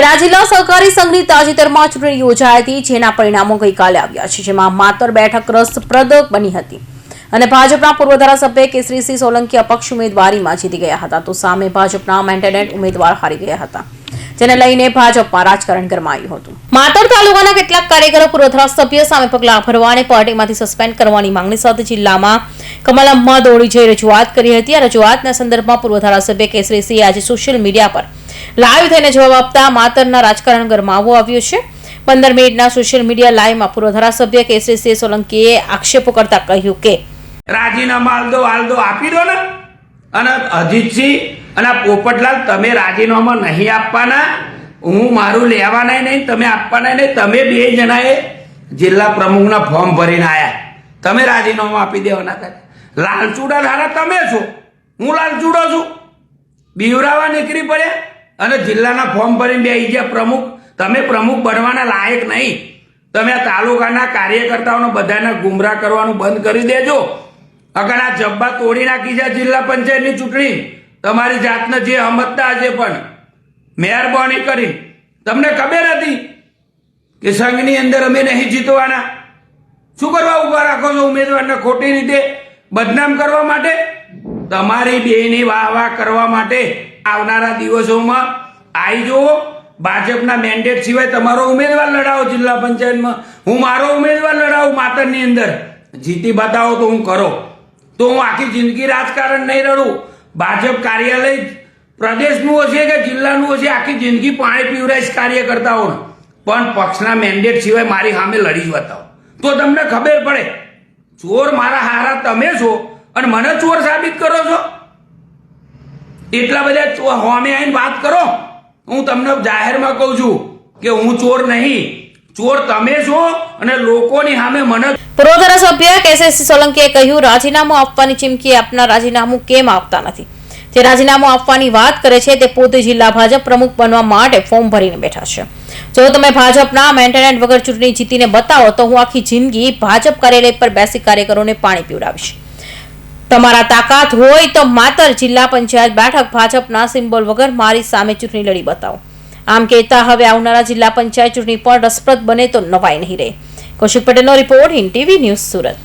ખેડા જિલ્લા સહકારી સંઘની તાજેતરમાં ચૂંટણી યોજાઈ હતી, જેના પરિણામો ગઈકાલે આવ્યા છે, જેમાં માતર બેઠક રસપ્રદ બની હતી. અને ભાજપના પૂર્વ ધારાસભ્ય કેસરીસિંહ સોલંકી અપક્ષ ઉમેદવારીમાં જીતી ગયા હતા, તો સામે ભાજપના મેન્ટેનન્ટ ઉમેદવાર હારી ગયા હતા, જેને લઈને ભાજપમાં રાજકારણ ગરમાયું હતું. માતર તાલુકાના કેટલાક કાર્યકરો પૂર્વ ધારાસભ્ય સામે પગલાં ભરવાને પાર્ટીમાંથી સસ્પેન્ડ કરવાની માંગણી સાથે જિલ્લામાં કમલમમાં દોડી જઈ રજૂઆત કરી હતી. આ રજૂઆતના સંદર્ભમાં પૂર્વ ધારાસભ્ય કેસરીસિંહે આજે સોશિયલ મીડિયા પર લાઈવ થઈને જવાબ આપતા માતરના રાજકારણ ગરમાવો આવ્યો છે. પંદર મિનિટના સોશિયલ મીડિયા લાઈવમાં પૂર્વ ધારાસભ્ય કેસરીસિંહ સોલંકીએ આક્ષેપો કરતા કહ્યું કે અને અજીતસિંહ અને પોપટલાલ તમે રાજીનામા નહીં આપવાના. હું મારું લેવાના નહીં, તમે આપવાના નહીં, તમે બે જણાએ જિલ્લા પ્રમુખના ફોર્મ ભરીને આવ્યા તમે રાજીનામું આપી દેવાના હતા લાલચુડા ધારા તમે છો. હું લાલચુડો છું. બીવરાવા નીકળી પડ્યા અને જિલ્લાના ફોર્મ ભરીને બે ગયા પ્રમુખ. તમે પ્રમુખ બનવાના લાયક નહીં. તમે આ તાલુકાના કાર્યકર્તાઓને બધાને ગુમરાહ કરવાનું બંધ કરી દેજો. અગર આ જબ્બા તોડી નાખી છે જિલ્લા પંચાયતની ચૂંટણી. તમારી જાતને જે સમજતા હશે પણ મહેરબાની કરી. તમને ખબર હતી કે સંઘની અંદર અમે નહીં જીતવાના? શું કરવા ઊભા રાખો છો ઉમેદવારને ખોટી રીતે? બદનામ કરવા માટે? તમારી બેની વાહ વાહ કરવા માટે આવનારા દિવસોમાં આવી જુઓ. ભાજપના મેન્ડેટ સિવાય તમારો ઉમેદવાર લડાવો જિલ્લા પંચાયતમાં. હું મારો ઉમેદવાર લડાવું માતરની અંદર. જીતી બતાવો તો હું કરો. તો હું આખી જિંદગી રાજકારણ નહીં રડું. ભાજપ કાર્યાલય પ્રદેશનું હશે કે જિલ્લાનું હશે આખી જિંદગી પાણી પીવરાઈશ હોય. પણ પક્ષના મેન્ડેટ સિવાય મારી સામે લડી જતા તો તમને ખબર પડે, ચોર મારા હારા તમે છો અને મને ચોર સાબિત કરો છો? એટલા બધા હોમે આવીને વાત કરો. હું તમને જાહેરમાં કહું છું કે હું ચોર નહીં. ચોર તમે છો અને લોકોની સામે મને પૂર્વ ધારાસભ્ય કેસેસી સોલંકીએ કહ્યું, રાજીનામું આપવાની ચીમકી આપનાર રાજીનામું કેમ આપતા નથી? જે રાજીનામું આપવાની વાત કરે છે, તે પોતે જિલ્લા ભાજપ પ્રમુખ બનવા માટે ફોર્મ ભરીને બેઠા છે. જો તમે ભાજપના મેન્ટેનન્ટ વગર ચૂંટણી જીતીને બતાવો, તો હું આખી જિંદગી ભાજપ કાર્યાલય પર બેસી કાર્યકરોને પાણી પીવડાવીશ. તમારા તાકાત હોય તો માત્ર જિલ્લા પંચાયત બેઠક ભાજપના સિમ્બોલ વગર મારી સામે ચૂંટણી લડી બતાવો. આમ કહેતા હવે આવનારા જિલ્લા પંચાયત ચૂંટણી પણ રસપ્રદ બને તો નવાઈ નહીં રહે. કૌશિક પટેલનો report Hind TV news Surat.